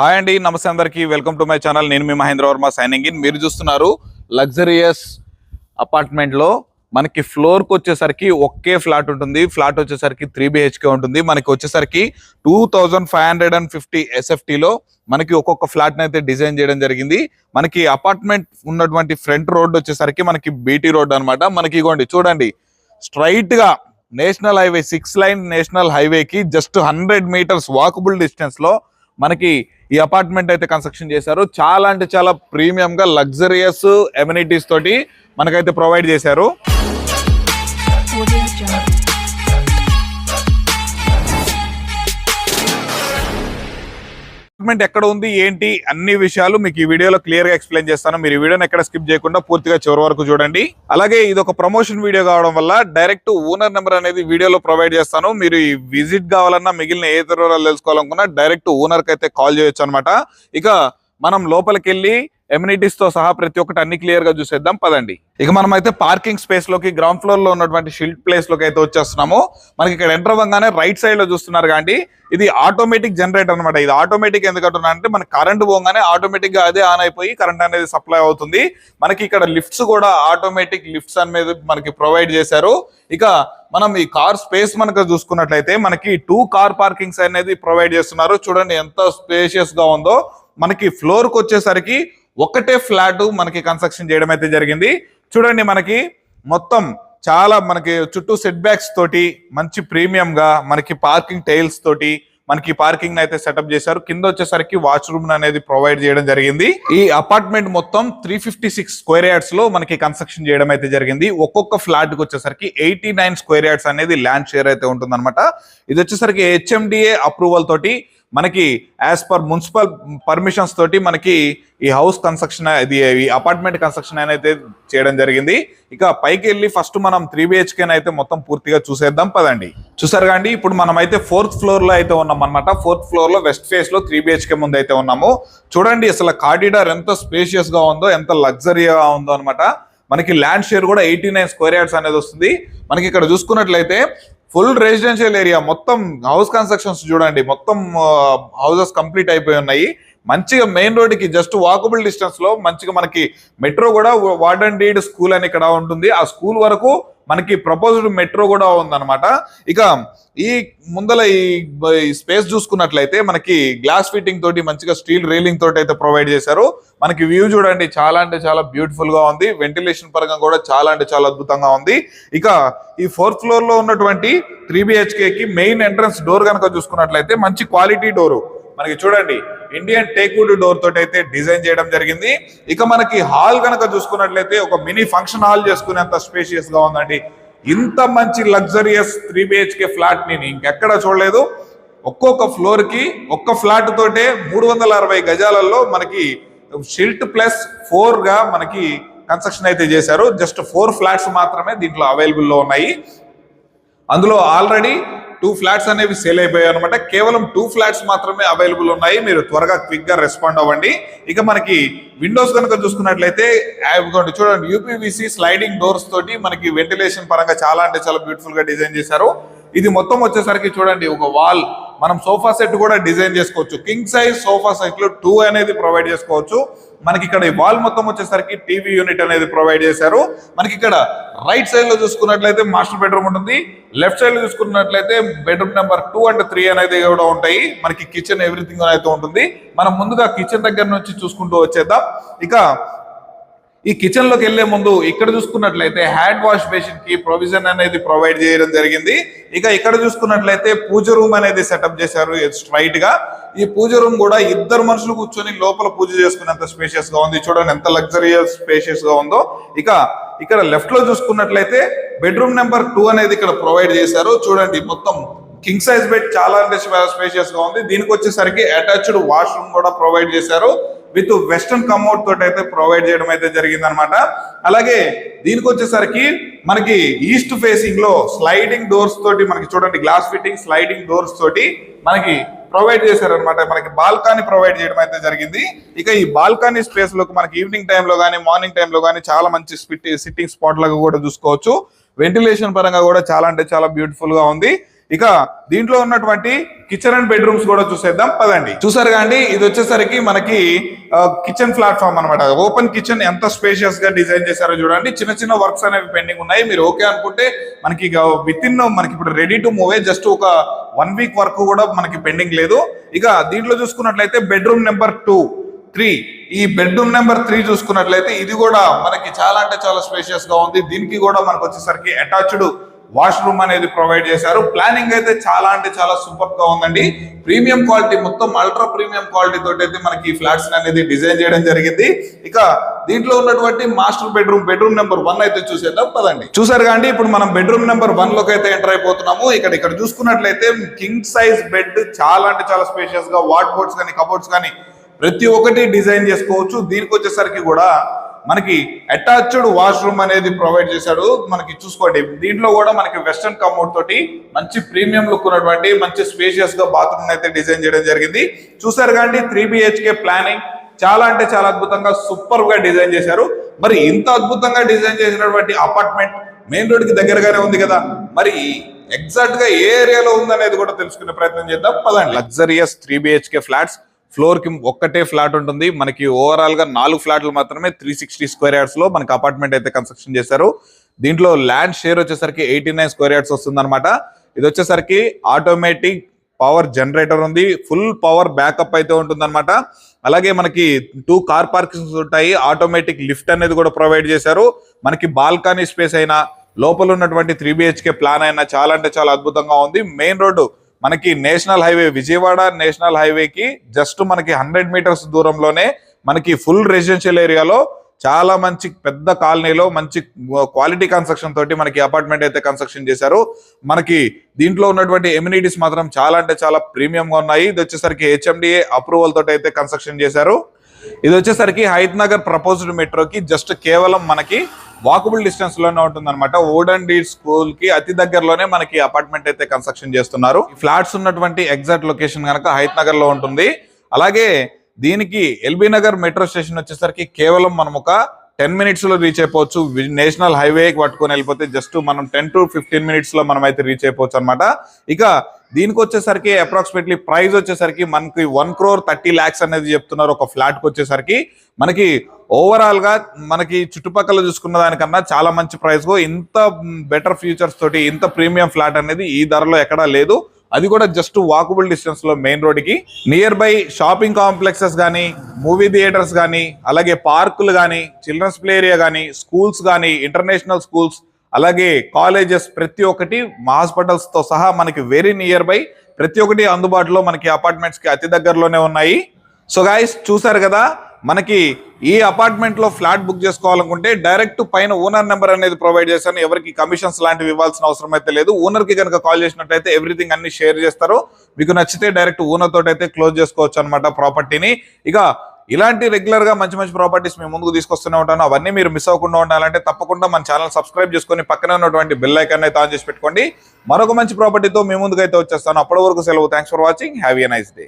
Hi అండి నమస్తే అందరికీ. Welcome to my channel. నేను మీ మహేంద్ర వర్మ సైనింగ్ ఇన్. మీరు చూస్తున్నారు లగ్జరియస్ అపార్ట్మెంట్లో మనకి ఫ్లోర్కి వచ్చేసరికి ఒకే ఫ్లాట్ ఉంటుంది. ఫ్లాట్ వచ్చేసరికి త్రీ బిహెచ్కే ఉంటుంది. మనకి వచ్చేసరికి two thousand five hundred and fifty ఎస్ఎఫ్టీలో మనకి ఒక్కొక్క ఫ్లాట్ని అయితే డిజైన్ చేయడం జరిగింది. మనకి అపార్ట్మెంట్ ఉన్నటువంటి ఫ్రంట్ రోడ్ వచ్చేసరికి మనకి బీటీ రోడ్ అన్నమాట. మనకి ఇగోండి చూడండి. స్ట్రైట్గా national highway six line national హైవేకి జస్ట్ హండ్రెడ్ మీటర్స్ వాకబుల్ డిస్టెన్స్లో మనకి ఈ అపార్ట్మెంట్ అయితే కన్స్ట్రక్షన్ చేశారు. చాలా అంటే చాలా ప్రీమియం గా లగ్జరియస్ ఎమ్యూనిటీస్ తోటి మనకైతే ప్రొవైడ్ చేశారు. అపార్ట్మెంట్ ఎక్కడ ఉంది ఏంటి అన్ని విషయాలు మీకు ఈ వీడియోలో క్లియర్గా ఎక్స్ప్లెయిన్ చేస్తాను. మీరు ఈ వీడియోని ఎక్కడ స్కిప్ చేయకుండా పూర్తిగా చివరి వరకు చూడండి. అలాగే ఇది ఒక ప్రమోషన్ వీడియో కావడం వల్ల డైరెక్ట్ ఓనర్ నెంబర్ అనేది వీడియోలో ప్రొవైడ్ చేస్తాను. మీరు ఈ విజిట్ కావాలన్నా మిగిలిన ఏ తరవాలు తెలుసుకోవాలనుకున్నా డైరెక్ట్ ఓనర్కి అయితే కాల్ చేయొచ్చు అనమాట ఇక మనం లోపలికి వెళ్ళి ఎమ్యూనిటీస్తో సహా ప్రతి ఒక్కటి అన్ని క్లియర్గా చూసేద్దాం పదండి. ఇక మనం అయితే పార్కింగ్ స్పేస్లోకి గ్రౌండ్ ఫ్లోర్లో ఉన్నటువంటి షిల్డ్ ప్లేస్లోకి అయితే వచ్చేస్తున్నాము. మనకి ఇక్కడ ఎంటర్ అవ్వగానే రైట్ సైడ్లో చూస్తున్నారు కానీ ఇది ఆటోమేటిక్ జనరేటర్ అన్నమాట. ఇది ఆటోమేటిక్ ఎందుకంటున్నా అంటే మనకి కరెంట్ పోగానే ఆటోమేటిక్గా అదే ఆన్ అయిపోయి కరెంట్ అనేది సప్లై అవుతుంది. మనకి ఇక్కడ లిఫ్ట్స్ కూడా ఆటోమేటిక్ లిఫ్ట్స్ అనేది మనకి ప్రొవైడ్ చేశారు. ఇక మనం ఈ కార్ స్పేస్ మనకు చూసుకున్నట్లయితే మనకి టూ కార్ పార్కింగ్స్ అనేది ప్రొవైడ్ చేస్తున్నారు. చూడండి ఎంత స్పేషియస్గా ఉందో. మనకి ఫ్లోర్కి వచ్చేసరికి ఒకటే ఫ్లాట్ మనకి కన్స్ట్రక్షన్ చేయడం అయితే జరిగింది. చూడండి మనకి మొత్తం చాలా మనకి చుట్టూ సెట్ బ్యాక్స్ తోటి మంచి ప్రీమియంగా మనకి పార్కింగ్ టైల్స్ తోటి మనకి పార్కింగ్ అయితే సెటప్ చేశారు. కింద వచ్చేసరికి వాష్రూమ్ అనేది ప్రొవైడ్ చేయడం జరిగింది. ఈ అపార్ట్మెంట్ మొత్తం త్రీ ఫిఫ్టీ సిక్స్ స్క్వేర్ యార్డ్స్లో మనకి కన్స్ట్రక్షన్ చేయడం అయితే జరిగింది. ఒక్కొక్క ఫ్లాట్కి వచ్చేసరికి ఎయిటీ నైన్ స్క్వేర్ యార్డ్స్ అనేది ల్యాండ్ షేర్ అయితే ఉంటుందన్నమాట. ఇది వచ్చేసరికి హెచ్ఎండిఏ అప్రూవల్ తోటి మనకి యాజ్ పర్ మున్సిపల్ పర్మిషన్స్ తోటి మనకి ఈ హౌస్ కన్స్ట్రక్షన్ ఇది ఈ అపార్ట్మెంట్ కన్స్ట్రక్షన్ అయితే చేయడం జరిగింది. ఇక పైకి వెళ్ళి ఫస్ట్ మనం త్రీ బిహెచ్కేని అయితే మొత్తం పూర్తిగా చూసేద్దాం. పదండి. చూసారు కాండి ఇప్పుడు మనం అయితే ఫోర్త్ ఫ్లోర్లో అయితే ఉన్నాం అనమాట ఫోర్త్ ఫ్లోర్లో వెస్ట్ ఫేస్లో త్రీ బిహెచ్కే ముందు అయితే ఉన్నాము. చూడండి అసలు కారిడార్ ఎంత స్పేషియస్గా ఉందో ఎంత లగ్జరీగా ఉందో అనమాట మనకి ల్యాండ్ షేర్ కూడా ఎయిటీ నైన్ స్క్వేర్ యార్డ్స్ అనేది వస్తుంది. మనకి ఇక్కడ చూసుకున్నట్లయితే ఫుల్ రెసిడెన్షియల్ ఏరియా మొత్తం హౌస్ కన్స్ట్రక్షన్స్ చూడండి మొత్తం హౌసెస్ కంప్లీట్ అయిపోయి ఉన్నాయి. మంచిగా మెయిన్ రోడ్కి జస్ట్ వాకబుల్ డిస్టెన్స్లో మంచిగా మనకి మెట్రో కూడా వార్డన్ డీడ్ స్కూల్ అని ఇక్కడ ఉంటుంది. ఆ స్కూల్ వరకు మనకి ప్రపోజ్డ్ మెట్రో కూడా ఉందన్నమాట. ఇక ఈ ముందల ఈ స్పేస్ చూసుకున్నట్లయితే మనకి గ్లాస్ ఫిట్టింగ్ తోటి మంచిగా స్టీల్ రైలింగ్ తోటి అయితే ప్రొవైడ్ చేశారు. మనకి వ్యూ చూడండి చాలా అంటే చాలా బ్యూటిఫుల్గా ఉంది. వెంటిలేషన్ పరంగా కూడా చాలా అంటే చాలా అద్భుతంగా ఉంది. ఇక ఈ ఫోర్త్ ఫ్లోర్లో ఉన్నటువంటి త్రీ బిహెచ్కేకి మెయిన్ ఎంట్రన్స్ డోర్ కనుక చూసుకున్నట్లయితే మంచి క్వాలిటీ డోరు మనకి చూడండి ఇండియన్ టేక్వుడ్ డోర్ తోటి అయితే డిజైన్ చేయడం జరిగింది. ఇక మనకి హాల్ కనుక చూసుకున్నట్లయితే ఒక మినీ ఫంక్షన్ హాల్ చేసుకునేంత స్పేషియస్గా ఉందండి. ఇంత మంచి లగ్జరియస్ త్రీ బిహెచ్కే ఫ్లాట్ నేను ఇంకెక్కడ చూడలేదు. ఒక్కొక్క ఫ్లోర్కి ఒక్క ఫ్లాట్ తోటే మూడు వందల అరవై గజాలలో మనకి షిల్ట్ ప్లస్ ఫోర్గా మనకి కన్స్ట్రక్షన్ అయితే చేశారు. జస్ట్ ఫోర్ ఫ్లాట్స్ మాత్రమే దీంట్లో అవైలబుల్లో ఉన్నాయి. అందులో ఆల్రెడీ టూ ఫ్లాట్స్ అనేవి సేల్ అయిపోయాయి అనమాట కేవలం టూ ఫ్లాట్స్ మాత్రమే అవైలబుల్ ఉన్నాయి. మీరు త్వరగా క్విక్గా రెస్పాండ్ అవ్వండి. ఇక మనకి విండోస్ కనుక చూసుకున్నట్లయితే చూడండి యూపీవీసీ స్లైడింగ్ డోర్స్ తోటి మనకి వెంటిలేషన్ పరంగా చాలా అంటే చాలా బ్యూటిఫుల్గా డిజైన్ చేశారు. ఇది మొత్తం వచ్చేసరికి చూడండి ఒక వాల్ మనం సోఫా సెట్ కూడా డిజైన్ చేసుకోవచ్చు. కింగ్ సైజ్ సోఫా సెట్లో టూ అనేది ప్రొవైడ్ చేసుకోవచ్చు. మనకి ఇక్కడ ఈ వాల్ మొత్తం వచ్చేసరికి టీవీ యూనిట్ అనేది ప్రొవైడ్ చేశారు. మనకి ఇక్కడ రైట్ సైడ్లో చూసుకున్నట్లయితే మాస్టర్ బెడ్రూమ్ ఉంటుంది. లెఫ్ట్ సైడ్లో చూసుకున్నట్లయితే bedroom number two and three అనేది కూడా ఉంటాయి. మనకి కిచెన్ ఎవ్రీథింగ్ అయితే ఉంటుంది. మనం ముందుగా కిచెన్ దగ్గర నుంచి చూసుకుంటూ వచ్చేద్దాం. ఇక ఈ కిచెన్లోకి వెళ్ళే ముందు ఇక్కడ చూసుకున్నట్లయితే హ్యాండ్ వాష్ బేసిన్కి ప్రొవిజన్ అనేది ప్రొవైడ్ చేయడం జరిగింది. ఇక ఇక్కడ చూసుకున్నట్లయితే పూజ రూమ్ అనేది సెటప్ చేశారు. స్ట్రైట్గా. ఈ పూజ రూమ్ కూడా ఇద్దరు మనుషులు కూర్చొని లోపల పూజ చేసుకునేంత స్పేషియస్గా ఉంది. చూడండి ఎంత లగ్జరియస్ స్పేషియస్గా ఉందో. ఇక ఇక్కడ లెఫ్ట్లో చూసుకున్నట్లయితే బెడ్రూమ్ నెంబర్ టూ అనేది ఇక్కడ ప్రొవైడ్ చేశారు. చూడండి మొత్తం కింగ్ సైజ్ బెడ్ చాలా అంటే స్పేషియస్గా ఉంది. దీనికి వచ్చేసరికి అటాచ్డ్ వాష్రూమ్ కూడా ప్రొవైడ్ చేశారు. విత్ వెస్ట్రన్ కమోడ్ తోటి అయితే ప్రొవైడ్ చేయడం అయితే జరిగింది అనమాట అలాగే దీనికి వచ్చేసరికి మనకి ఈస్ట్ ఫేసింగ్లో స్లైడింగ్ డోర్స్ తోటి మనకి చూడండి గ్లాస్ ఫిట్టింగ్ స్లైడింగ్ డోర్స్ తోటి మనకి ప్రొవైడ్ చేశారనమాట. మనకి బాల్కనీ ప్రొవైడ్ చేయడం అయితే జరిగింది. ఇక ఈ బాల్కనీ స్పేస్లో మనకి ఈవినింగ్ టైంలో కానీ మార్నింగ్ టైంలో కానీ చాలా మంచి సిట్టింగ్ స్పాట్ లాగా కూడా చూసుకోవచ్చు. వెంటిలేషన్ పరంగా కూడా చాలా అంటే చాలా బ్యూటిఫుల్గా ఉంది. ఇక దీంట్లో ఉన్నటువంటి కిచెన్ అండ్ బెడ్రూమ్స్ కూడా చూసేద్దాం పదండి. చూసారు అండి ఇది వచ్చేసరికి మనకి కిచెన్ ప్లాట్ఫామ్ అనమాట ఓపెన్ కిచెన్ ఎంత స్పేషియస్గా డిజైన్ చేశారో చూడండి. చిన్న చిన్న వర్క్స్ అనేవి పెండింగ్ ఉన్నాయి. మీరు ఓకే అనుకుంటే మనకి విత్ ఇన్ మనకి ఇప్పుడు రెడీ టు మూవే జస్ట్ ఒక వన్ వీక్ వర్క్ కూడా మనకి పెండింగ్ లేదు. ఇక దీంట్లో చూసుకున్నట్లయితే బెడ్రూమ్ నెంబర్ టూ త్రీ ఈ బెడ్రూమ్ నెంబర్ త్రీ చూసుకున్నట్లయితే ఇది కూడా మనకి చాలా అంటే చాలా స్పేషియస్గా ఉంది. దీనికి కూడా మనకు వచ్చేసరికి అటాచ్డ్ వాష్రూమ్ అనేది ప్రొవైడ్ చేశారు. ప్లానింగ్ అయితే చాలా అంటే చాలా సూపర్గా ఉందండి. ప్రీమియం క్వాలిటీ మొత్తం అల్ట్రా ప్రీమియం క్వాలిటీ తోటి అయితే మనకి ఫ్లాట్స్ అనేది డిజైన్ చేయడం జరిగింది. ఇక దీంట్లో ఉన్నటువంటి master bedroom bedroom number one అయితే చూసేద్దాం పదండి. చూసారు కానీ ఇప్పుడు మనం బెడ్రూమ్ నెంబర్ వన్లోకి అయితే ఎంటర్ అయిపోతున్నాము. ఇక్కడ ఇక్కడ చూసుకున్నట్లయితే కింగ్ సైజ్ బెడ్ చాలా అంటే చాలా స్పేషియస్గా వాట్ బోర్డ్స్ కానీ కబోర్డ్స్ కానీ ప్రతి ఒక్కటి డిజైన్ చేసుకోవచ్చు. దీనికి వచ్చేసరికి కూడా మనకి అటాచ్డ్ వాష్రూమ్ అనేది ప్రొవైడ్ చేశాడు. మనకి చూసుకోండి దీంట్లో కూడా మనకి వెస్టర్న్ కమోడ్ తోటి మంచి ప్రీమియం లుక్ ఉన్నటువంటి మంచి స్పేషియస్గా బాత్రూమ్ అయితే డిజైన్ చేయడం జరిగింది. చూసారు కానీ త్రీ బిహెచ్కే ప్లానింగ్ చాలా అంటే చాలా అద్భుతంగా సూపర్గా డిజైన్ చేశారు. మరి ఇంత అద్భుతంగా డిజైన్ చేసినటువంటి అపార్ట్మెంట్ మెయిన్ రోడ్కి దగ్గరగానే ఉంది కదా. మరి ఎగ్జాక్ట్గా ఏ ఏరియాలో ఉందనేది కూడా తెలుసుకునే ప్రయత్నం చేద్దాం. పదండి. లగ్జరియస్ త్రీ బిహెచ్కే ఫ్లాట్స్ ఫ్లోర్కి ఒక్కటే ఫ్లాట్ ఉంటుంది. మనకి ఓవరాల్గా నాలుగు ఫ్లాట్లు మాత్రమే త్రీ సిక్స్టీ స్క్వేర్ యార్డ్స్లో మనకి అపార్ట్మెంట్ అయితే కన్స్ట్రక్షన్ చేశారు. దీంట్లో ల్యాండ్ షేర్ వచ్చేసరికి ఎయిటీ నైన్ స్క్వేర్ యార్డ్స్ వస్తుందన్నమాట. ఇది వచ్చేసరికి ఆటోమేటిక్ పవర్ జనరేటర్ ఉంది. ఫుల్ పవర్ బ్యాకప్ అయితే ఉంటుందన్నమాట. అలాగే మనకి టూ కార్ పార్కింగ్స్ ఉంటాయి. ఆటోమేటిక్ లిఫ్ట్ అనేది కూడా ప్రొవైడ్ చేశారు. మనకి బాల్కనీ స్పేస్ అయినా లోపల ఉన్నటువంటి త్రీ బిహెచ్కే ప్లాన్ అయినా చాలా అంటే చాలా అద్భుతంగా ఉంది. మెయిన్ రోడ్డు మనకి నేషనల్ హైవే విజయవాడ నేషనల్ హైవేకి జస్ట్ మనకి హండ్రెడ్ మీటర్స్ దూరంలోనే మనకి ఫుల్ రెసిడెన్షియల్ ఏరియాలో చాలా మంచి పెద్ద కాలనీలో మంచి క్వాలిటీ కన్స్ట్రక్షన్ తోటి మనకి అపార్ట్మెంట్ అయితే కన్స్ట్రక్షన్ చేశారు. మనకి దీంట్లో ఉన్నటువంటి ఎమ్యూనిటీస్ మాత్రం చాలా అంటే చాలా ప్రీమియంగా ఉన్నాయి. ఇది వచ్చేసరికి హెచ్ఎండిఏ అప్రూవల్ తోటి అయితే కన్స్ట్రక్షన్ చేశారు. ఇది వచ్చేసరికి హైత్ నగర్ ప్రపోజ్డ్ మెట్రోకి జస్ట్ కేవలం మనకి వాకబుల్ డిస్టెన్స్లోనే ఉంటుంది అనమాట ఓడన్ డీ స్కూల్కి అతి దగ్గరలోనే మనకి అపార్ట్మెంట్ అయితే కన్స్ట్రక్షన్ చేస్తున్నారు. ఫ్లాట్స్ ఉన్నటువంటి ఎగ్జాక్ట్ లొకేషన్ కనుక హైత్ నగర్లో ఉంటుంది. అలాగే దీనికి ఎల్బీ నగర్ మెట్రో స్టేషన్ వచ్చేసరికి కేవలం మనం ఒక టెన్ మినిట్స్లో రీచ్ అయిపోవచ్చు. నేషనల్ హైవే పట్టుకొని వెళ్ళిపోతే జస్ట్ మనం టెన్ టు ఫిఫ్టీన్ మినిట్స్లో మనం అయితే రీచ్ అయిపోవచ్చు అనమాట ఇక దీనికి వచ్చేసరికి అప్రాక్సిమేట్లీ ప్రైస్ వచ్చేసరికి మనకి వన్ క్రోర్ థర్టీ ల్యాక్స్ అనేది చెప్తున్నారు ఒక ఫ్లాట్కి వచ్చేసరికి. మనకి ఓవరాల్గా మనకి చుట్టుపక్కల చూసుకున్న దానికన్నా చాలా మంచి ప్రైస్కు ఇంత బెటర్ ఫ్యూచర్స్ తోటి ఇంత ప్రీమియం ఫ్లాట్ అనేది ఈ ధరలో ఎక్కడా లేదు. అది కూడా జస్ట్ వాకబుల్ డిస్టెన్స్లో మెయిన్ రోడ్కి. నియర్ బై షాపింగ్ కాంప్లెక్సెస్ కానీ మూవీ థియేటర్స్ కానీ అలాగే పార్కులు కానీ చిల్డ్రన్స్ ప్లే ఏరియా కానీ స్కూల్స్ కానీ ఇంటర్నేషనల్ స్కూల్స్ అలాగే కాలేజెస్ ప్రతి ఒక్కటి హాస్పిటల్స్తో సహా మనకి వెరీ నియర్ బై ప్రతి ఒక్కటి అందుబాటులో మనకి అపార్ట్మెంట్స్కి అతి దగ్గరలోనే ఉన్నాయి. సో గాయస్ చూసారు కదా? మనకి ఈ అపార్ట్మెంట్లో ఫ్లాట్ బుక్ చేసుకోవాలనుకుంటే డైరెక్ట్ పైన ఓనర్ నెంబర్ అనేది ప్రొవైడ్ చేశాను ఎవరికి కమిషన్స్ లాంటివి ఇవ్వాల్సిన అవసరం అయితే లేదు. ఓనర్కి కనుక కాల్ చేసినట్టయితే ఎవ్రీథింగ్ అన్ని షేర్ చేస్తారు. మీకు నచ్చితే డైరెక్ట్ ఓనర్ తోటి అయితే క్లోజ్ చేసుకోవచ్చు అనమాట ప్రాపర్టీని ఇక ఇలాంటి రెగ్యులర్గా మంచి మంచి ప్రాపర్టీస్ మేము ముందుకు తీసుకొస్తూనే ఉంటాను. అవన్నీ మీరు మిస్ అవ్వకుండా ఉండాలంటే తప్పకుండా మన ఛానల్ సబ్స్క్రైబ్ చేసుకొని పక్కనే ఉన్నటువంటి బెల్ ఐకాన్ అయితే ఆన్ చేసి పెట్టుకోండి. మరొక మంచి ప్రాపర్టీతో మీ ముందుకు అయితే వచ్చేస్తాను. అప్పటి వరకు సెలవు. Thanks for watching have a nice day